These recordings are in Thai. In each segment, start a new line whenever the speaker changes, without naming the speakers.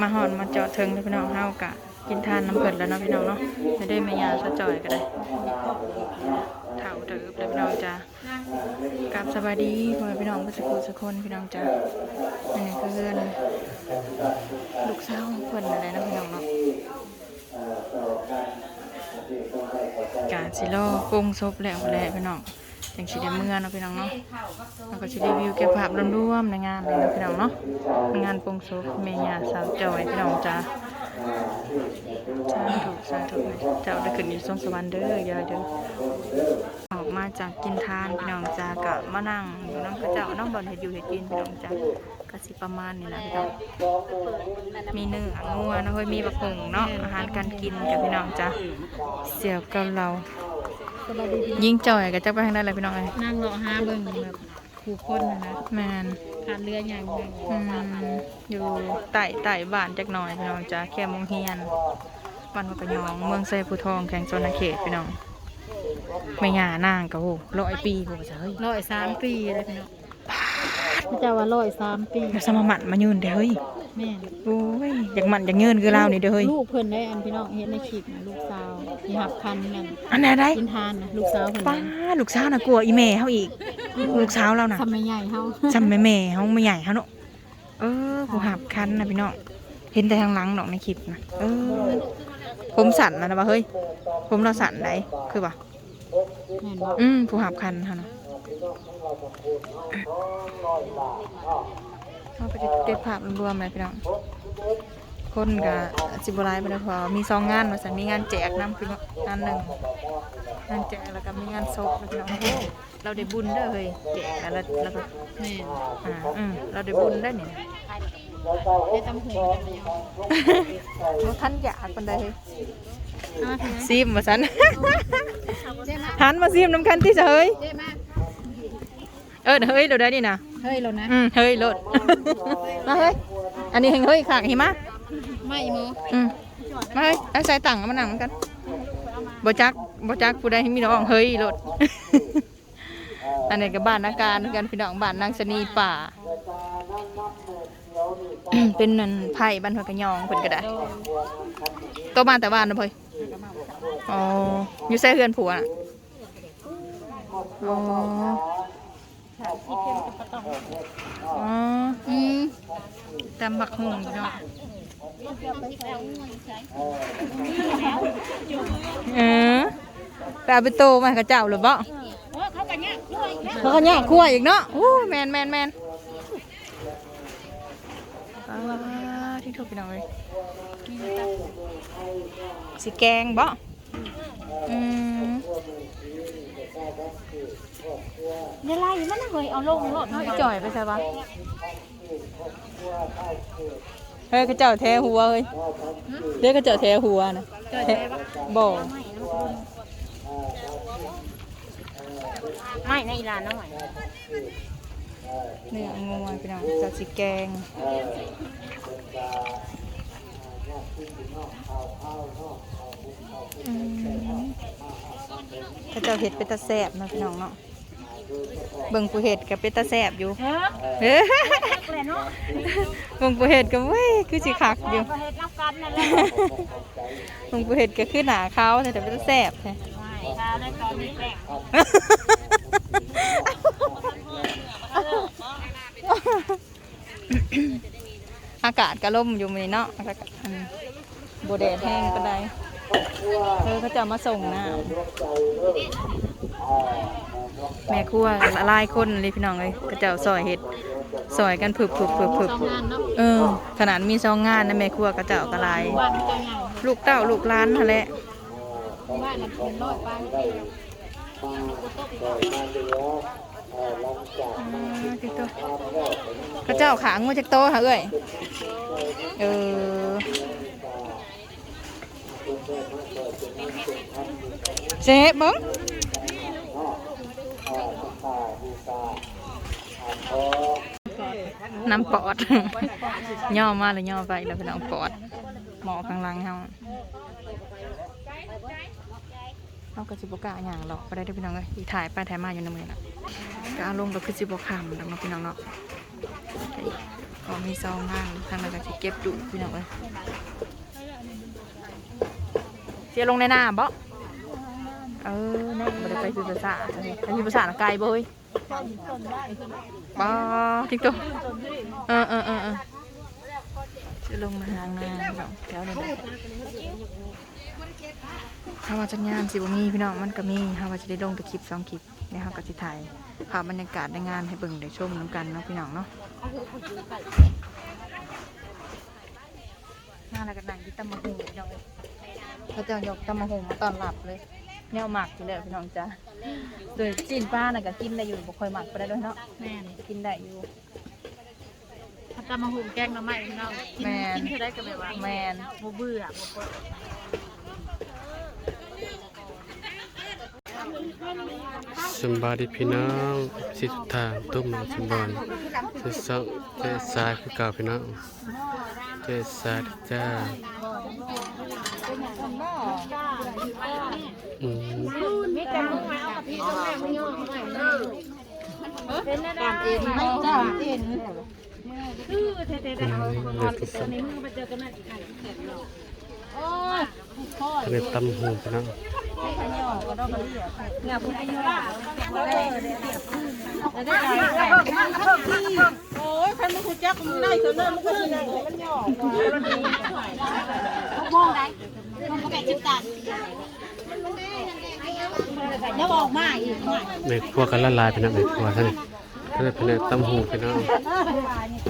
มาหอนมาเจาะเทิงเลยพี่น้องเฮากะกินทานน้ำเปิดแล้วเนาะพี่น้องเนาะจะได้ไม่ยาสะจ่อยก็ได้เถ่าเติบเลยพี่น้องจ้ากลับสบายดีพ่อพี่น้องเพื่อนสักคนสักคนพี่น้องจ้าอันนี้ก็เพื่อนลูกสาวของเพิ่นอะไรนะพี่น้องเนาะกาสิโลปรุงซุปแล้วแหละพี่น้อง จังสิดเมื่อเนาะพี่น้องเนาะแล้วก็สิรีวิวเก็บภาพรวมๆในงานเลยนะพี่น้องเนาะงานปรุงซุปเมียาสาวจอยพี่น้องจ้าสาธุสาธุเจ้าได้ขึ้นอยู่สวงสวรรค์เด้อยายเด้อออกมาจากกินทานพี่น้องจ้ากะมานั่งอยู่น้ำพระเจ้าน้องบอลเห็ดอยู่เห็ดกินพี่น้องจ้ากะสิประมาณนี้แหละพี่น้องมีเนื้องัวเนะเฮ้ยมีบะผงเนาะอาหารการกินกับพี่น้องจ้าเสี่ยวกับเรา
สบายดี
ยิ่งจ่อยก็จะไปทางใดเลยพี่น้องเอ้ย
นั่งรอห้าเบิ่งแบบขู่คนนะนะ
แมน
ขาดเรืออย่างหนึ่ง
อืมอยู่ใต้ใต้บ้านจักหน่อยพี่น้องจ้าแค่มงเฮียนบ้านวัดกระยองเมืองไซภูทองแข่งโซนเขตพี่น้องไม่หยานางก็โหร้อยปีบ่จ้ะเฮ้ย
ร้อยสามปีเลยพี่น้องพระเจ้าว่าร้อยสามปี
เดี๋ยวสมมัดมายืนเด้อเฮ้ย
แม่น
โอ้ยอยากมันอยากยืนคือเรานี่เด้อเฮ้ย
ลูกเพิ่นได้อันพี่น้องเห็นในคลิปนะลูกสาวที่หับคันนั่น
อันไหนได้
กินทานนะลูกสาวเพิ่น
ป้า
นั้น
ลูกสาวน่ะกลัวอีแม่เฮาอีก ลูกสาวเราน่ะ
ทำไม่ใหญ่เฮา
จำแม่แม่เฮาไม่ใหญ่เฮาเนาะเออผู้หับคันนะพี่น้องเห็นแต่ทางหลังดอกในคลิปนะเออผมสั่นนะนะว่าเฮ้ย ผมเราสั่นไหนคือป่ะ
แม่นบ่
อืมผู้หับคันค่ะเนาะเอาไปเก็บภาพรวมๆเลยพี่น้องคนกับสิบหลายไปแล้วพอมีสองงานมาสั่มีงานแจกน้ำพี่น้องงานหนึ่งงานแจกแล้วก็มีงานศพนะพี่น้องโอ้โหเราได้บุญเด้อเฮ้ยแจกแล้วแล้วแล้วก็
แม่น
อ่าอืมเราได้บุญได้เนี่ย
ได้ตำหูกันเลย
ว่าท่านอยากคนใดเฮ้ย
อะพี่นะ
ซิมมาสัน
เจ๊มา
หันมาซิมน้ำคันที่จะเฮ้ย
เจ๊มา
เออเฮ้ยเดี๋ยวได้นี่นะ
เฮ้ยเรานะ
อืมเฮ้ยโลดมาเฮ้ยอันนี้เฮงเฮ้ยขากหิมะ
ไม่โม
อืมมาเฮ้ยเอาใส่ตังค์มานั่งกันบ่จักบ่จักผู้ใดให้มีน้องเฮ้ยโลดอันนี้ก็บ้านนาการเหมือนกันพี่น้องบ้านนางสนีป่า เป็นนั่นไผ่บ้านหัวกระยองเพิ่นก็ได้ตัวบ้านแต่บ้านนะเพ่อยอ๋ออยู่ใส่เฮือนผัวน่ะอ๋อ อ๋อ
อืม
ตำบักหุ่งพี่น้องเออไปเอาไปโตมาให้กับเจ้าหรือเปล่าเขาก็แย่คั่วอีกเนาะอู้แมนแมนแมนอ่าที่ถูกพี่น้องเลยสิแกงบ่อืม
เดี๋ยวไล่มันนะเฮ้ยเอาลงรถ
เอาอีจ่อยไปใช่ปะเฮ้ยกระเจ้าแท้หัวเฮ้ยเรียกกระเจ้าแท้หัวนะแท้บ่
ไม่ในร้านน้อย
เนื้องัวพี่น้องจะสิแกงอืมกระเจ้าเห็ดเป็นตาแสบเนาะพี่น้องเนาะ เบิ่งผู้เห็ดกับเป็นตาแสบอยู่
เฮ้ย
เฮ้ย
แหละเนาะ
เบิ่งผู้เห็ดก็เว้ยคือสิคักอยู่
ก็เฮ็ดรับกันนั่นแหละ
เบิ่งผู้เห็ดก็คือหนาขาวแต่เป็นตาแสบแท้
ไม่ถ้าได้ตอนนี้แป้ง
อากาศก็ล่มอยู่มื้อนี้เนาะอากาศอันโบแดดแห้งปานใด เออเขาจะเอามาส่งนะแม่ครัวละลายคนเลยพี่น้องเลยก็จะเอาซอยเห็ดซอยกันผึบผึบผึบผึบ
เอ
อขนาดมีซองงานนะแม่ครัวก็จะเอากระลายลูกเต้าลูกล้านนั่นแหละ
บ้านเป็นร้อยไป
อ่าติ๊กต๊อกก็เจ้าขางมาจากโตค่ะเอ้ยเออ เจ๊เบิ้งน้ำปอด ย่อมาเลยย่อไปแล้วเป็นน้ำปอด หมอข้างหลังเฮาเอากระสิบกล้าอย่างหรอกไปได้เด้อพี่น้องเลยอีถ่ายไปถ่ายมาอยู่ในมือน่ะก็อารมณ์ก็คือสิบคำแล้วเนาพี่น้องเนาะก็มีซองทางทางนั้นก็สิเก็บจุพี่น้องเอ้ย เสียลงในน้ำบ่เออนั่นบ่ได้ไปคือภาษาอันนี้ไปคือภาษาไกลบ่เฮ้ยบ่ทิ้งตัวเออเออเออเออจะลงมาทางน้ำพี่น้องแถวนี้แหละถ้าว่าจัดงานสิบ่มีพี่น้องมันก็มีถ้าว่าจะได้ลงแต่คลิปสองคลิปเนี่ยเฮาก็สิถ่ายภาพบรรยากาศในงานให้เบิ่งได้ชมนํกันเนาะพี่น้องเนาะงานอะไรกันหนังที่ตำมะฮุงพี่น้อง เอ้ยเขาจะยกตำมะฮุงมาตอนหลับเลยแนวหมักอยู่แล้วพี่น้องจ้าโดยจีนป้าน่ะก็กินได้อยู่บ่ค่อยหมักไปได้ด้วยเนาะ
แม่น
กินได้อยู่
ถ้าตำมาหุงแกงหน้ำไม้พี่น้องกิน
แม่น
กินเท่าได้ก็แบบว่า
แมน
บ่เบื่อบ่เปิด
สำบายดีพี่น้องสิทางตุ้มสมบอนเจสองเจสายคือเก่าพี่น้องเจสายจ้า อืม
การเองไม่จ้าเองคือเท่
อืมเด็กที่สอง
ๆมือมาเจอกันนั่นอีกอันเสร็จแล้วโอ้ยพ่อ
ทะเลตำหูพี่น้อง
เนี่ยพูดอายุว่าได้ได้โอ้ยใคันมันคือจักมันได้เท่านั้นมันก็สิได้มันยอมองได้มองแก่จิ ตตาแล้วออกมาอีก
ในครัวกันละลายพี่น้องในครัวท่านทะเลเป็นตำหูพี่น้อง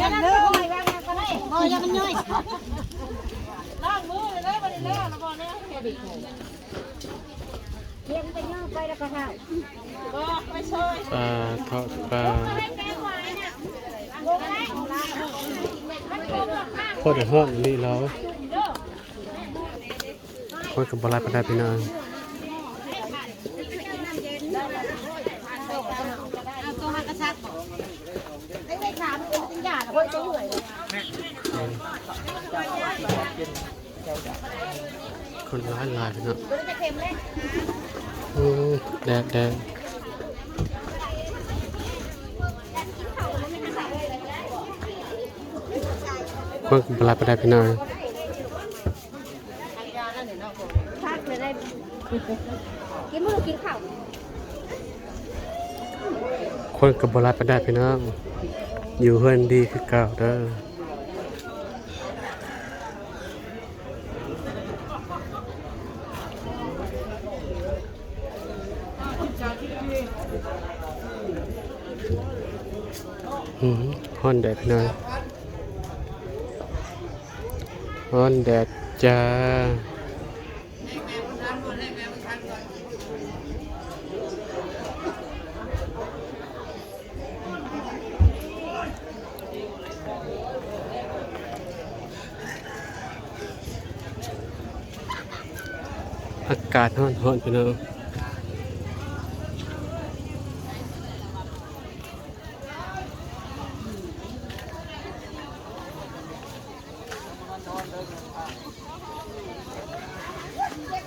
ยังเลยโอ้ยยังมันย่อยล้างมือเลยบ่ได้แล้วนะบ่เนี่ยเลี้ยงไปย่อไปแล้วก็หาบ่ไม่ช่วย
ปลาทอดปลาโคตรห้องนี่เราโคตรกับบลายปลาได้พี่น้อง
เอาตัวมากระซักไอ้ไป็นหยาดโอ้ยจะเหนื่อย
คนร้ายลายพี่น้องแดดแดดคนกับบลายปลาได้พี่น้อง
กินมือกินข้าว
คนกับบลาปได้พี่น้องอยู่เฮือนดีคือเก่าเด้อฮ้อนแดดพี่น้องฮ้อนแดดจ้า อากาศฮ้อนฮ้อนพี่น้อง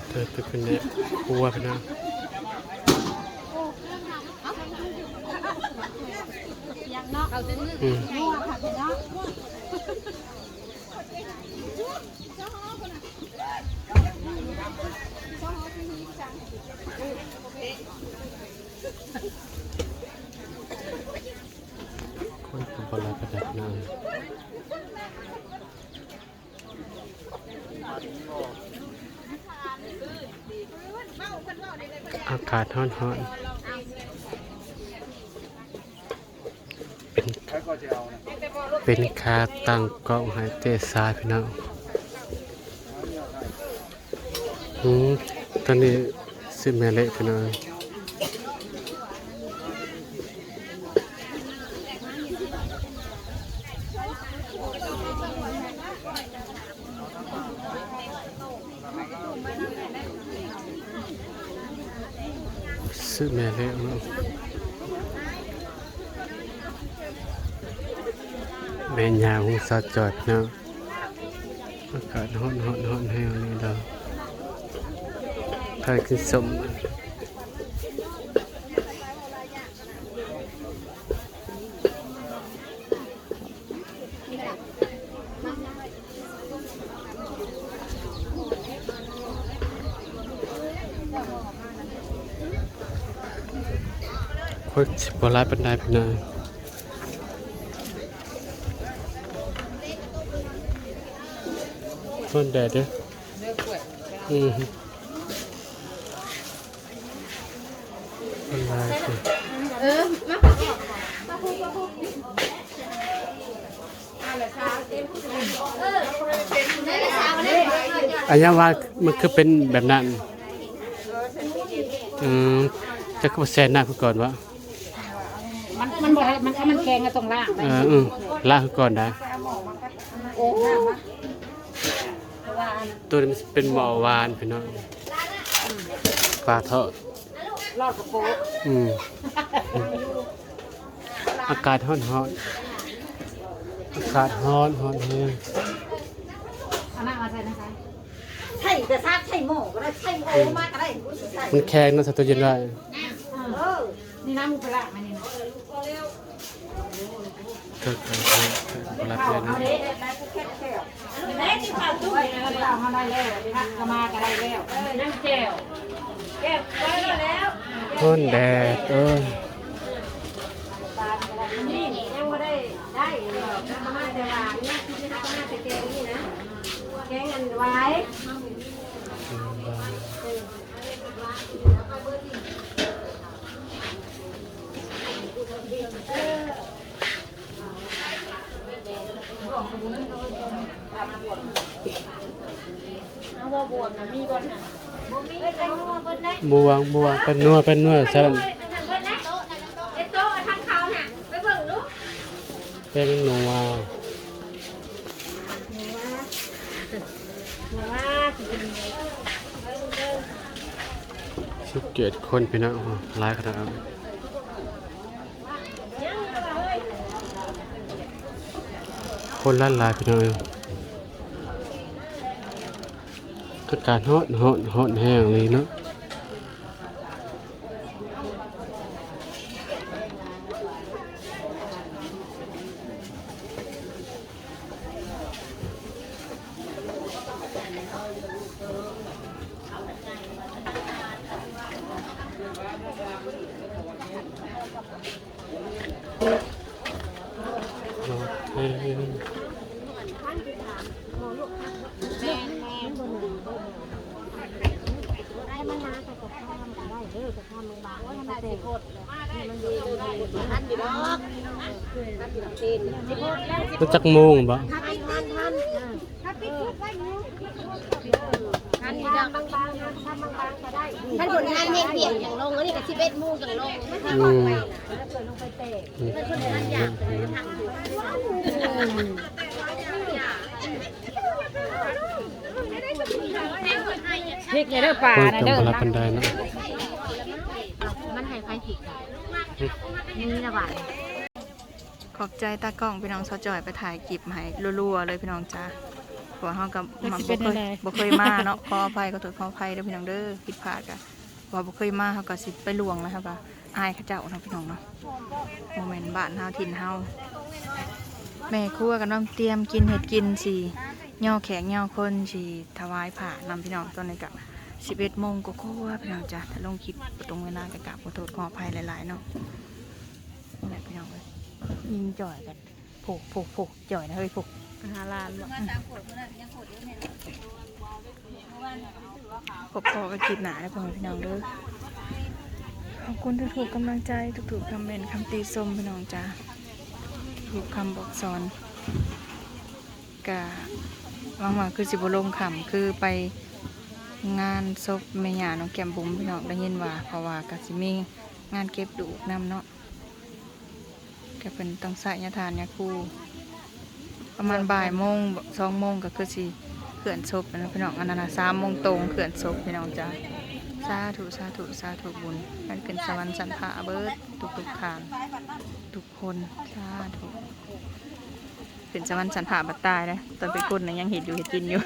เดินไปเป็นเนี่ยกลัวพี่น้องอืม คนกับบลาประดับหน้าอากาศร้อนร้อนเป็นเป็นคาตั้งกล้องให้เจสายพี่น้องอืมตอนนี้สิแม่เละพี่น้องซื้อแม่ เละเนาะแม่ยาของสัตว์จอดเนาคือสมคนสิบลายปันไดปันไดต้นแดดเด้ยอืม อันยังว่ามันคือเป็นแบบนั้นอืมจะก็แซนหน้าคือก่อนวะ
มันมันบ่ได้มันถ้ามันแข็งก็ต้องล่าง
เอออืมล่างคือก่อนได้
โอ้
ตัวนี้มันเป็นหมอวานพี่น้องปลาเถาะ
รอดกระโปง
อืมอากาศร้อนร้ อนอากาศร้อนร้อนแห้ง
เอาหน้ามาใส่นะคะ
ใช่แต่ซากใช่หม้อก็ได้ใช่โอมากก็ได้กูสิใส่
มันแข็งเนาะสตัวเย็นได้
เออ
นี่น้ำมันไปละมานี่นะ
เกิดการเกิดเวลาเปลี่ยนนะ
เด็กได้กูแค่แค่แม่ที่ข้าวตุ้
ไว้แล้วเราทำได้แล้วนะก็มาก็ได้แล้วนั่งแก้ว
แก้ไว้แล้ว
ร้อนแดดเอ้ย
นี่ยังไม่ได้ได้หรอกนะมาแต่ว่าเนี่ยคือจะมาแต่แกงนี่นะแกงอัน ไว้
บวงบวงเป็นนัวเป็นนัวใช่เป็นนัว สิบเจ็ดคนพี่น้องหลายขนาดนั้นคนละหลายพี่น้องอาการฮอตฮอดฮอตแห้งเลยเนาะ โอเค รู้จักโมงบ่
ท่านผลงานเฮงเปียกอย่างลงแล้วนี่ก็สิบเอ็ดโมงอย่างลง
อืมอืม
พริกเนี่ยเด้อป่า
คน
นะ
จำ
เด้อ
พละปันไดเนาะ
มันให้ไฟผิดนี่นะบ้าน
ขอบใจตากล้องพี่น้องซอจอยไปถ่ายคลิปให้รัวๆเลยพี่น้องจ้าเพราะว่าเฮากับมาบ่เคยบ่เคยมาเนาะขออภัยก็ถือขออภัยเด้อพี่น้องเด้อผิดพลาดกะว่าบ่เคยมาเฮาก็สิไปลวงนะครับว่าอายเขาเจ้าเนาะพี่น้องเนาะโมเมนต์บ้านเฮาถิ่นเฮาแม่ครัวกันน้ำเตรียมกินเห็ดกินสิย่อแขกย่อคนสิถวายผ่านำพี่น้องตอนนี้กะ11โมงก็กว่าๆพี่น้องจ้าถ้าลงคลิปตรงเวลาก็กราบขอโทษขออภัยหลายๆเนาะนี่แหละพี่น้องเอ้ย ยิงจ่อยกันผูกผูกผูกจ่อยนะเฮ้ยผูกหาลานบ่พบพอกันคลิปหนาแล้วพ่อพี่น้องเด้อขอบคุณทุกๆกำลังใจทุกๆคอมเมนคำตีส้มพี่น้องจ้าทุกคำบอกสอนกะวางว่าคือสิบลงคำคือไปงานศพแม่ย่าน้องแก้มบุ๋มพี่น้องได้ยินว่าเพราะว่ากะสิมีงานเก็บดูกนำเนาะ ก็เป็นต้องใส่ยาทานยาคูประมาณบ่ายโมงสองโมงก็คือสิเขื่อนศพนะพี่น้องอันนั้นนะสามโมงตรงเขื่อนศพพี่น้องจ้าสาธุสาธุสาธุบุญมันเป็นสวรรค์สันพาเบิดทุกทุกทานทุกคนสาธุเป็นสวรรค์สันพาบัดตายนะตอนไปกุนนะยังเห็นอยู่เห็นกินอยู่